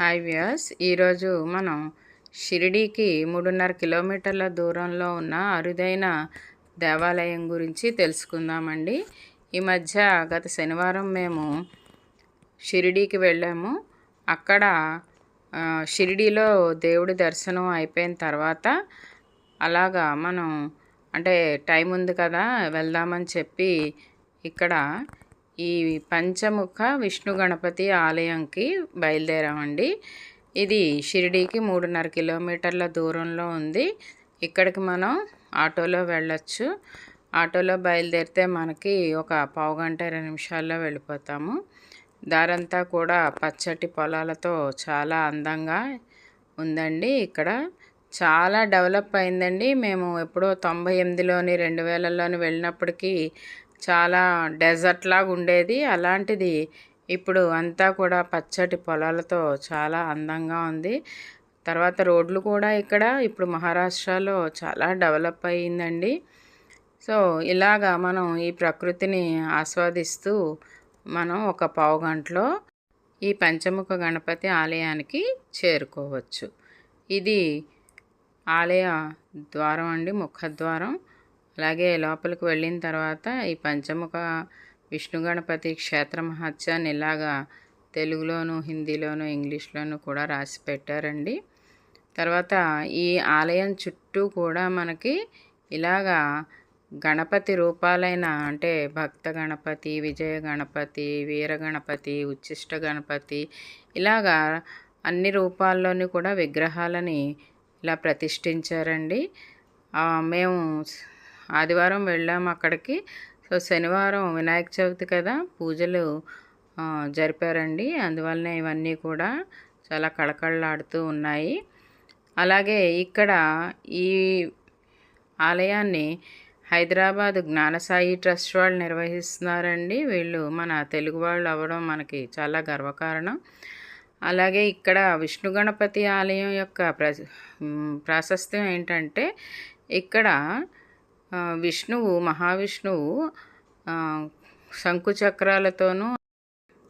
Hi Vyas ఈరోజు మనం షిరిడీకి మూడున్నర కిలోమీటర్ల దూరంలో ఉన్న అరుదైన దేవాలయం గురించి తెలుసుకుందామండి. ఈ మధ్య గత శనివారం మేము షిరిడీకి వెళ్ళాము. అక్కడ షిరిడీలో దేవుడి దర్శనం అయిపోయిన తర్వాత అలాగా మనం అంటే టైం ఉంది కదా వెళ్దామని చెప్పి ఇక్కడ ఈ పంచముఖ విష్ణు గణపతి ఆలయంకి బయలుదేరామండి. ఇది షిరిడీకి మూడున్నర కిలోమీటర్ల దూరంలో ఉంది. ఇక్కడికి మనం ఆటోలో వెళ్ళొచ్చు. ఆటోలో బయలుదేరితే మనకి ఒక పావు గంట ఇరవై నిమిషాల్లో వెళ్ళిపోతాము. దారంతా కూడా పచ్చటి పొలాలతో చాలా అందంగా ఉందండి ఇక్కడ. చాలా డెవలప్ అయిందండి. మేము ఎప్పుడో తొంభై ఎనిమిదిలోని రెండు వేలలోని వెళ్ళినప్పటికీ చాలా డెజర్ట్ లాగా ఉండేది. అలాంటిది ఇప్పుడు అంతా కూడా పచ్చటి పొలాలతో చాలా అందంగా ఉంది. తర్వాత రోడ్లు కూడా ఇక్కడ ఇప్పుడు మహారాష్ట్రలో చాలా డెవలప్ అయ్యిందండి. సో ఇలాగా మనం ఈ ప్రకృతిని ఆస్వాదిస్తూ మనం ఒక పావు గంటలో ఈ పంచముఖ గణపతి ఆలయానికి చేరుకోవచ్చు. ఇది ఆలయ ద్వారం అండి ముఖద్వారం. అలాగే లోపలికి వెళ్ళిన తర్వాత ఈ పంచముఖ విష్ణు గణపతి క్షేత్ర మహత్యాన్ని ఇలాగా తెలుగులోను హిందీలోను ఇంగ్లీష్లోను కూడా రాసి పెట్టారండి. తర్వాత ఈ ఆలయం చుట్టూ కూడా మనకి ఇలాగా గణపతి రూపాలైన అంటే భక్త గణపతి విజయ గణపతి వీర గణపతి ఉచ్చిష్ట గణపతి ఇలాగా అన్ని రూపాల్లోని కూడా విగ్రహాలని ఇలా ప్రతిష్ఠించారండి. మేము ఆదివారం వెళ్ళాము అక్కడికి. సో శనివారం వినాయక చవితి కదా పూజలు జరిపారండి. అందువల్లనే ఇవన్నీ కూడా చాలా కళకళలాడుతూ ఉన్నాయి. అలాగే ఇక్కడ ఈ ఆలయాన్ని హైదరాబాద్ జ్ఞానసాయి ట్రస్ట్ వాళ్ళు నిర్వహిస్తున్నారండి. వీళ్ళు మన తెలుగు వాళ్ళు అవ్వడం మనకి చాలా గర్వకారణం. అలాగే ఇక్కడ విష్ణు గణపతి ఆలయం యొక్క ప్ర ప్రాశస్త్యం ఏంటంటే ఇక్కడ విష్ణువు మహావిష్ణువు శంకుచక్రాలతోనూ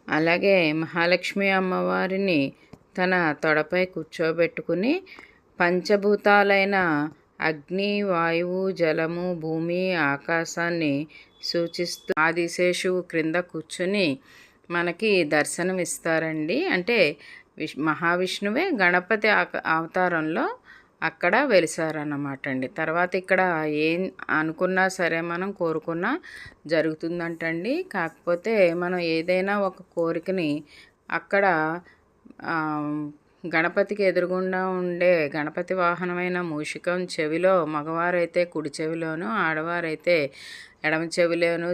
అలాగే మహాలక్ష్మి అమ్మవారిని తన తొడపై కూర్చోబెట్టుకుని పంచభూతాలైన అగ్ని వాయువు జలము భూమి ఆకాశాన్ని సూచిస్తూ ఆదిశేషువు క్రింద కూర్చుని మనకి దర్శనం ఇస్తారండి అంటే విష్ మహావిష్ణువే గణపతి అవతారంలో అక్కడ వెలిసారన్నమాట అండి తర్వాత ఇక్కడ ఏం అనుకున్నా సరే మనం కోరుకున్నా జరుగుతుందంటండి. కాకపోతే మనం ఏదైనా ఒక కోరికని అక్కడ గణపతికి ఎదురుగుండా ఉండే గణపతి వాహనమైన మూషికం చెవిలో మగవారైతే కుడి చెవిలోను ఆడవారైతే ఎడమ చెవిలోను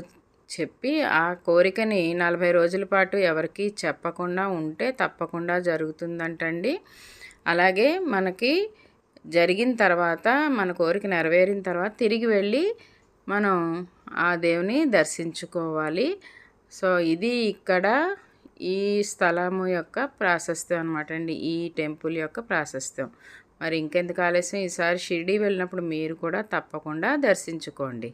చెప్పి ఆ కోరికని నలభై రోజుల పాటు ఎవరికి చెప్పకుండా ఉంటే తప్పకుండా జరుగుతుందంటండి. అలాగే మనకి జరిగిన తర్వాత మన కోరిక నెరవేరిన తర్వాత తిరిగి వెళ్ళి మనం ఆ దేవుని దర్శించుకోవాలి. సో ఇది ఇక్కడ ఈ స్థలము యొక్క ప్రాశస్త్యం అనమాట అండి. ఈ టెంపుల్ యొక్క ప్రాశస్త్యం. మరి ఇంకెందుకు ఆలస్యం? ఈసారి షిరిడి వెళ్ళినప్పుడు మీరు కూడా తప్పకుండా దర్శించుకోండి.